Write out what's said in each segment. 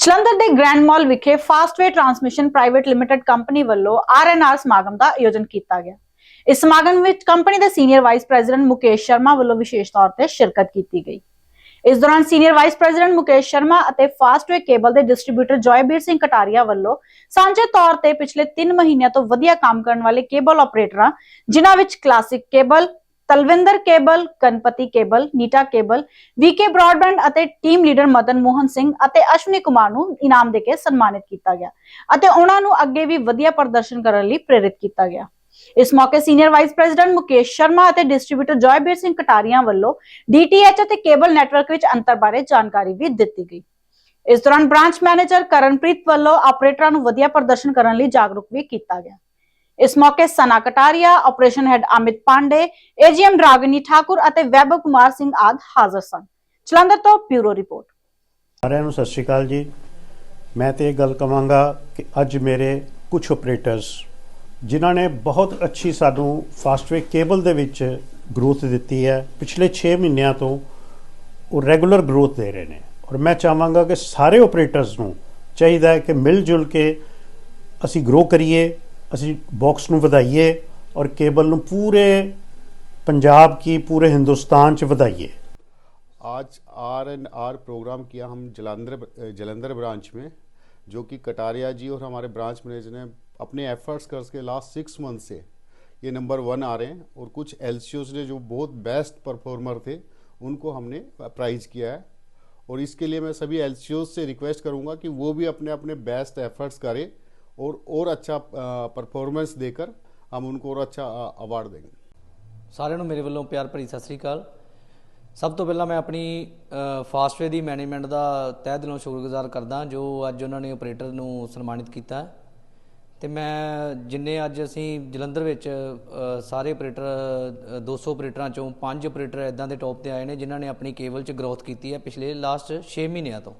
ਜਲੰਧਰ ਦੇ grand mall ਵਿਖੇ Fastway transmission private limited company ਵੱਲੋਂ ਆਰ&ਆਰ ਸਮਾਗਮ ਦਾ ਆਯੋਜਨ ਕੀਤਾ ਗਿਆ। ਇਸ ਸਮਾਗਮ ਵਿੱਚ ਕੰਪਨੀ ਦੇ senior vice president Mukesh Sharma ਵੱਲੋਂ ਵਿਸ਼ੇਸ਼ ਤੌਰ ਤੇ ਸ਼ਿਰਕਤ ਕੀਤੀ ਗਈ। ਇਸ ਦੌਰਾਨ senior vice president Mukesh Sharma ਅਤੇ ਫਾਸਟਵੇ ਕੇਬਲ ਦੇ ਡਿਸਟ੍ਰੀਬਿਊਟਰ ਜੋਏਬੀਰ ਸਿੰਘ ਕਟਾਰੀਆ ਵੱਲੋਂ ਸਾਂਝੇ ਤੌਰ ਤੇ ਪਿਛਲੇ 3 ਮਹੀਨਿਆਂ ਤੋਂ ਵਧੀਆ ਕੰਮ ਕਰਨ ਵਾਲੇ ਕੇਬਲ ਆਪਰੇਟਰਾਂ ਜਿਨ੍ਹਾਂ ਵਿੱਚ classic cable Talwinder cable, Ganpati cable, Nita cable VK broadband ਅਤੇ ਟੀਮ ਲੀਡਰ ਮਦਨ ਮੋਹਨ ਸਿੰਘ ਅਤੇ ਅਸ਼ਵਨੀ ਕੁਮਾਰ ਨੂੰ ਇਨਾਮ ਦੇ ਕੇ ਸਨਮਾਨਿਤ ਕੀਤਾ ਗਿਆ ਅਤੇ ਉਹਨਾਂ ਨੂੰ ਅੱਗੇ ਵੀ ਵਧੀਆ ਪ੍ਰਦਰਸ਼ਨ ਕਰਨ ਲਈ ਪ੍ਰੇਰਿਤ ਕੀਤਾ ਗਿਆ। ਇਸ ਮੌਕੇ senior vice president Mukesh Sharma ਅਤੇ ਡਿਸਟ੍ਰੀਬਿਊਟਰ ਜੋਇਬੀਰ ਸਿੰਘ ਕਟਾਰੀਆਂ ਵੱਲੋਂ ਡੀਟੀਐਚ ਅਤੇ ਕੇਬਲ ਨੈਟਵਰਕ ਵਿੱਚ ਅੰਤਰ ਬਾਰੇ ਜਾਣਕਾਰੀ ਵੀ ਦਿੱਤੀ ਗਈ। ਇਸ ਦੌਰਾਨ ਬ੍ਰਾਂਚ ਮੈਨੇਜਰ ਕਰਨਪ੍ਰੀਤ ਵੱਲੋਂ ਆਪਰੇਟਰਾਂ ਨੂੰ ਵਧੀਆ ਪ੍ਰਦਰਸ਼ਨ ਕਰਨ ਲਈ ਜਾਗਰੂਕ ਵੀ ਕੀਤਾ ਗਿਆ। ਇਸ ਮੌਕੇ Sana Kataria, operation head Amit Pandey, AGM Ragini Thakur ਅਤੇ ਵੈਭਵ ਕੁਮਾਰ ਸਿੰਘ ਆਦ ਹਾਜ਼ਰ ਸਨ। ਜਲੰਧਰ ਤੋਂ ਬਿਊਰੋ ਰਿਪੋਰਟ। ਸਾਰਿਆਂ ਨੂੰ ਸਤਿ ਸ਼੍ਰੀ ਅਕਾਲ ਜੀ। ਮੈਂ ਤੇ ਇਹ ਗੱਲ ਕਵਾਂਗਾ ਕਿ ਅੱਜ ਮੇਰੇ ਕੁਝ ਆਪਰੇਟਰਸ ਜਿਨ੍ਹਾਂ ਨੇ ਬਹੁਤ ਅੱਛੀ ਸਾਨੂੰ ਫਾਸਟਵੇ ਕੇਬਲ ਦੇ ਵਿੱਚ ਗਰੋਥ ਦਿੱਤੀ ਹੈ, ਪਿਛਲੇ 6 ਮਹੀਨਿਆਂ ਤੋਂ ਉਹ ਰੈਗੂਲਰ ਗਰੋਥ ਦੇ ਰਹੇ ਨੇ। ਔਰ ਮੈਂ ਚਾਹਾਂਗਾ ਕਿ ਸਾਰੇ ਆਪਰੇਟਰਸ ਨੂੰ ਚਾਹੀਦਾ ਹੈ ਕਿ ਮਿਲ ਜੁਲ ਕੇ ਅਸੀਂ ਗਰੋ ਕਰੀਏ ਅਸੀਂ ਬਾਕਸ ਨੂੰ ਵਧਾਈਏ ਔਰ ਕੇਬਲ ਨੂੰ ਪੂਰੇ ਪੰਜਾਬ ਕੀ ਪੂਰੇ ਹਿੰਦੁਸਤਾਨ ਚ ਵਧਾਈਏ आज आर एन आर प्रोग्राम किया हम जलंधर जलंधर ब्रांच में जो कि कटारिया जी और हमारे ब्रांच मैनेजर ने अपने एफर्ट्स करके लास्ट सिक्स मंथ से ये नंबर वन आ रहे हैं और कुछ एल ने जो बहुत बेस्ट परफॉर्मर थे उनको हमने प्राइज किया है और इसके लिए मैं सभी एल से रिक्वेस्ट करूंगा कि वो भी अपने अपने बेस्ट एफर्ट्स करें और और अच्छा परफॉर्मेंस देकर हम उनको और अच्छा अवार्ड देंगे ਸਾਰਿਆਂ ਨੂੰ ਮੇਰੇ ਵੱਲੋਂ ਪਿਆਰ ਭਰੀ ਸਤਿ ਸ੍ਰੀ ਅਕਾਲ ਸਭ ਤੋਂ ਪਹਿਲਾਂ ਮੈਂ ਆਪਣੀ ਫਾਸਟਵੇ ਦੀ ਮੈਨੇਜਮੈਂਟ ਦਾ ਤਹਿ ਦਿਲੋਂ ਸ਼ੁਕਰਗੁਜ਼ਾਰ ਕਰਦਾ ਜੋ ਅੱਜ ਉਹਨਾਂ ਨੇ ਆਪਰੇਟਰ ਨੂੰ ਸਨਮਾਨਿਤ ਕੀਤਾ ਤੇ ਮੈਂ ਜਿੰਨੇ ਅੱਜ ਅਸੀਂ ਜਲੰਧਰ ਵਿੱਚ ਅ, ਸਾਰੇ ਆਪਰੇਟਰ ਅ, 200 ਆਪਰੇਟਰਾਂ ਚੋਂ ਪੰਜ ਆਪਰੇਟਰ ਇਦਾਂ ਦੇ ਟੌਪ ਤੇ ਆਏ ਨੇ ਜਿਨ੍ਹਾਂ ਨੇ ਆਪਣੀ ਕੇਬਲ 'ਚ ਗਰੋਥ ਕੀਤੀ ਹੈ ਪਿਛਲੇ ਲਾਸਟ 6 ਮਹੀਨਿਆਂ ਤੋਂ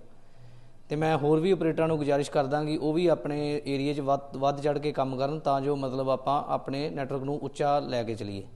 ਤੇ ਮੈਂ ਹੋਰ ਵੀ ਆਪਰੇਟਰਾਂ ਨੂੰ ਗੁਜ਼ਾਰਿਸ਼ ਕਰਦਾ ਕਿ ਉਹ ਵੀ ਆਪਣੇ ਏਰੀਆ 'ਚ ਵੱਧ ਵੱਧ ਚੜ ਕੇ ਕੰਮ ਕਰਨ ਤਾਂ ਜੋ ਮਤਲਬ ਆਪਾਂ ਆਪਣੇ ਨੈਟਵਰਕ ਨੂੰ ਉੱਚਾ ਲੈ ਕੇ ਚਲੀਏ।